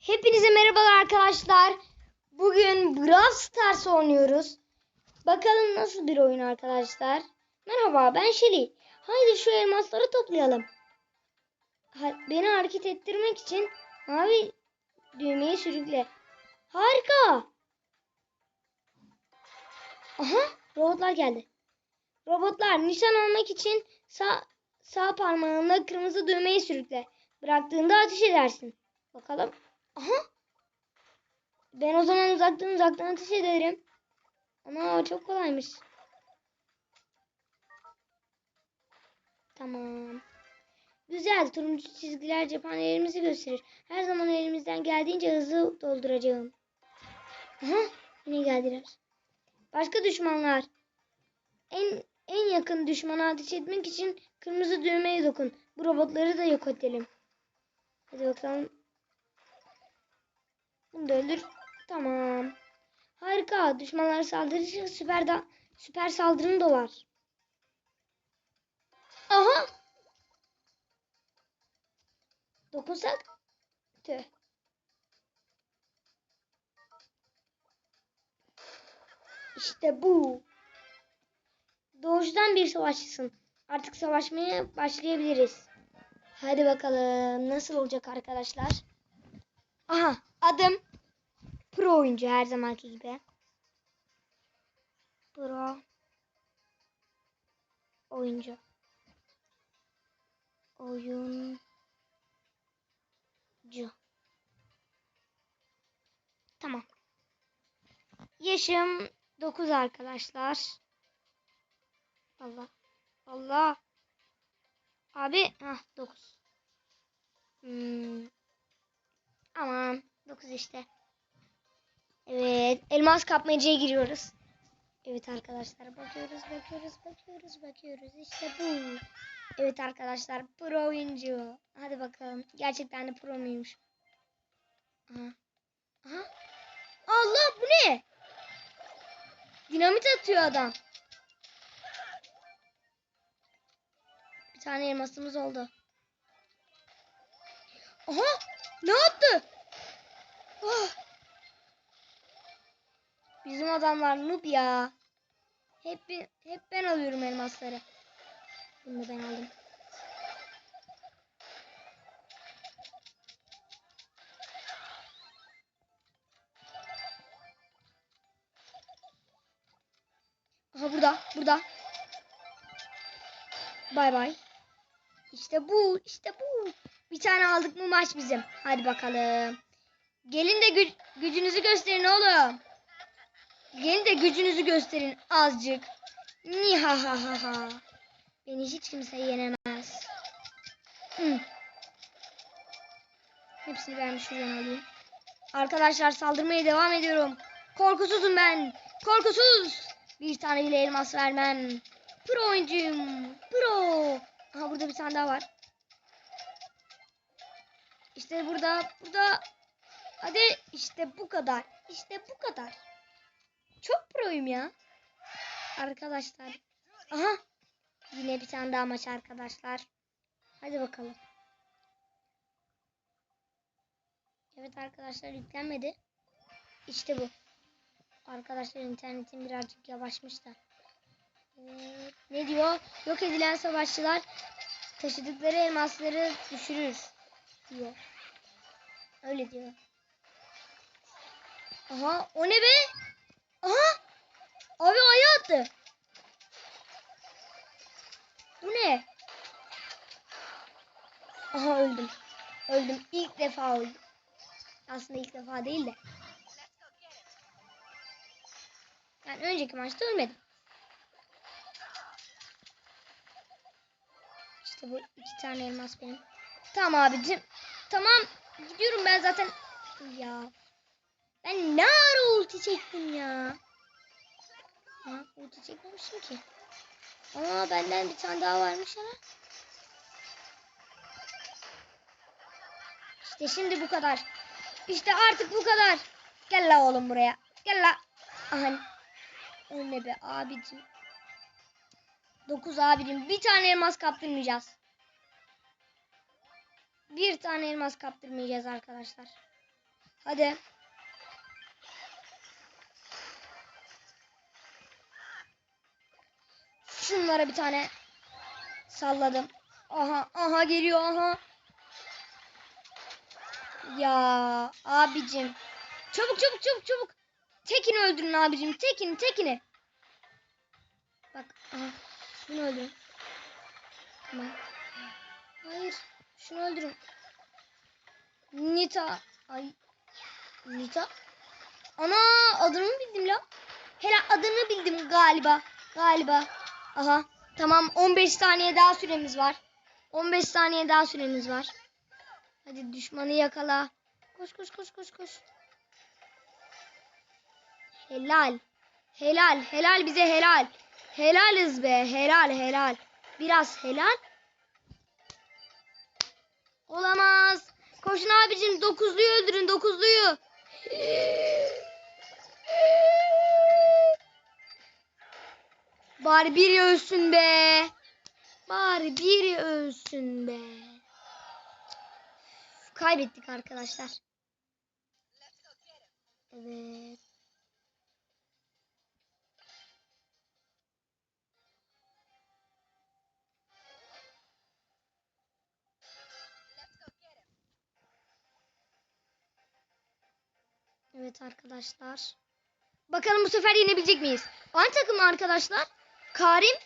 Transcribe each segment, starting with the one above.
Hepinize merhabalar arkadaşlar. Bugün Brawl Stars oynuyoruz. Bakalım nasıl bir oyun arkadaşlar. Merhaba ben Şeli. Haydi şu elmasları toplayalım. Beni hareket ettirmek için mavi düğmeyi sürükle. Harika. Aha robotlar geldi. Robotlar nişan almak için sağ, sağ parmağınla kırmızı düğmeyi sürükle. Bıraktığında ateş edersin. Bakalım. Aha. Ben o zaman uzaktan uzaktan ateş ederim. Ama çok kolaymış. Tamam. Güzel. Turuncu çizgiler cephanelerimizi gösterir. Her zaman elimizden geldiğince hızlı dolduracağım. Aha. Yine geldiler. Başka düşmanlar. En en yakın düşmana ateş etmek için kırmızı düğmeye dokun. Bu robotları da yok edelim. Hadi bakalım. Bunu da öldür. Tamam. Harika. Düşmanlar saldırırsa süper da süper saldırın dolar. Aha. Dokunsak. Tüh. İşte bu. Doğuştan bir savaşçısın. Artık savaşmaya başlayabiliriz. Hadi bakalım nasıl olacak arkadaşlar. Aha adım pro oyuncu her zamanki gibi. Pro oyuncu. Oyuncu. Tamam. Yaşım 9 arkadaşlar. Allah. Allah. Abi ha 9. 19 işte. Evet. Elmas kapmacaya giriyoruz. Evet arkadaşlar bakıyoruz bakıyoruz bakıyoruz bakıyoruz işte bu. Evet arkadaşlar pro oyuncu. Hadi bakalım gerçekten de pro muymuş? Aha. Aha. Allah bu ne? Dinamit atıyor adam. Bir tane elmasımız oldu. Aha ne yaptı? Ah! Bizim adamlar noob ya. Hep hep ben alıyorum elmasları. Bunu da ben aldım. Aha burada, burada. Bay bay. İşte bu, işte bu. Bir tane aldık mı maç bizim. Hadi bakalım. Gelin de gü- gücünüzü gösterin oğlum. Gelin de gücünüzü gösterin azıcık. Niha ha ha ha. Beni hiç kimse yenemez. Hı. Hepsini ben şuradan alayım. Arkadaşlar saldırmaya devam ediyorum. Korkusuzum ben. Korkusuz. Bir tane bile elmas vermem. Pro oyuncuyum. Pro. Aha burada bir tane daha var. İşte burada, burada. Hadi işte bu kadar. İşte bu kadar. Çok proyum ya. Arkadaşlar. Aha. Yine bir tane daha maç arkadaşlar. Hadi bakalım. Evet arkadaşlar yüklenmedi. İşte bu. Arkadaşlar internetim birazcık yavaşmış da. Evet. Ne diyor? Yok edilen savaşçılar taşıdıkları elmasları düşürür diyor. Öyle diyor. Aha o ne be? Aha! Abi ayı attı. Bu ne? Aha öldüm. Öldüm. İlk defa öldüm. Aslında ilk defa değil de. Yani önceki maçta ölmedim. İşte bu iki tane elmas benim. Tamam abicim. Tamam. Gidiyorum ben zaten. Ya. Ben ne ara ulti çektim ya. Ha, ulti çekmemişim ki. Aa benden bir tane daha varmış ama. İşte şimdi bu kadar. İşte artık bu kadar. Gel la oğlum buraya. Gel la. Aha. Ne be abicim. 9 abicim. Bir tane elmas kaptırmayacağız. Bir tane elmas kaptırmayacağız arkadaşlar. Hadi. Şunlara bir tane salladım. Aha aha geliyor aha. Ya abicim. Çabuk çabuk çabuk çabuk. Tekini öldürün abicim. Tekini tekini. Bak aha. Şunu öldürün. Tamam. Hayır. Şunu öldürün. Nita. Ay. Nita. Ana adını bildim la? Hele adını bildim galiba. Galiba. Aha. Tamam 15 saniye daha süremiz var. 15 saniye daha süremiz var. Hadi düşmanı yakala. Koş koş koş koş koş. Helal. Helal. Helal bize helal. Helaliz be. Helal helal. Biraz helal. Olamaz. Koşun abicim. Dokuzluyu öldürün. Dokuzluyu. Bari biri ölsün be. Bari biri ölsün be. Kaybettik arkadaşlar. Evet. Evet arkadaşlar. Bakalım bu sefer yenebilecek miyiz? Aynı takım arkadaşlar? Karim.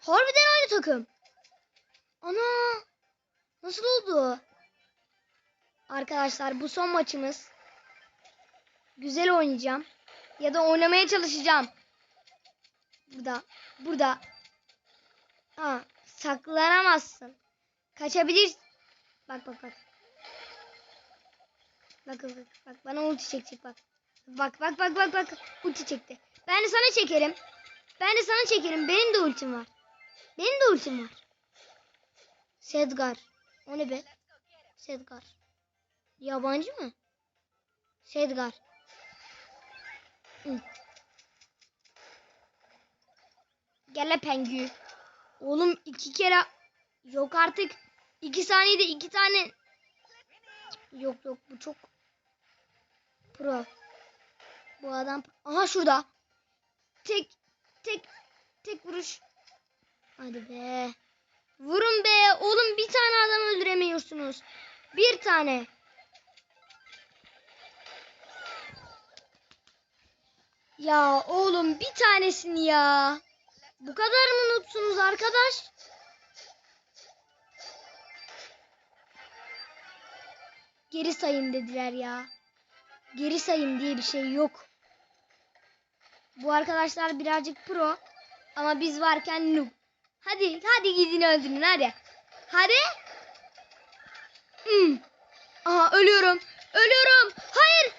Harbiden aynı takım. Ana. Nasıl oldu? Arkadaşlar bu son maçımız. Güzel oynayacağım. Ya da oynamaya çalışacağım. Burada. Burada. Aa, saklanamazsın. Kaçabilir. Bak bak bak. Bak bak bak. Bana ulti çekecek bak. Bak bak bak bak bak. Ulti çekti. Ben de sana çekerim. Ben de sana çekerim. Benim de ultim var. Benim de ultim var. Sedgar. O ne be? Sedgar. Yabancı mı? Sedgar. Gel pengü. Oğlum iki kere yok artık. iki saniyede iki tane yok yok bu çok pro. Bu adam aha şurada. Tek tek tek vuruş. Hadi be. Vurun be. Oğlum bir tane adam öldüremiyorsunuz. Bir tane. Ya oğlum bir tanesini ya. Bu kadar mı nutsunuz arkadaş? Geri sayın dediler ya. Geri sayım diye bir şey yok. Bu arkadaşlar birazcık pro ama biz varken noob. Hadi hadi gidin öldürün hadi. Hadi. Hmm. Aha ölüyorum. Ölüyorum. Hayır.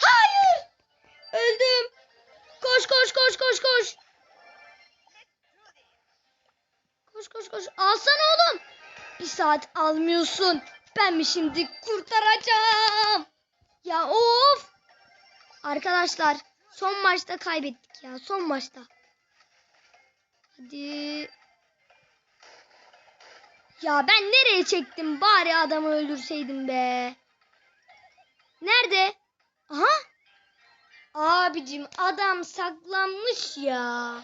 Hayır. Öldüm. Koş koş koş koş koş. Koş koş koş. Alsana oğlum. Bir saat almıyorsun. Ben mi şimdi kurtaracağım? Ya of. Arkadaşlar son maçta kaybettik ya. Son maçta. Hadi. Ya ben nereye çektim? Bari adamı öldürseydim be. Nerede? Aha. Abicim adam saklanmış ya.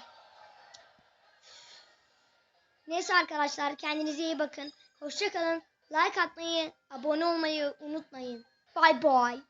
Neyse arkadaşlar kendinize iyi bakın. Hoşçakalın. Like atmayı, abone olmayı unutmayın. Bye bye.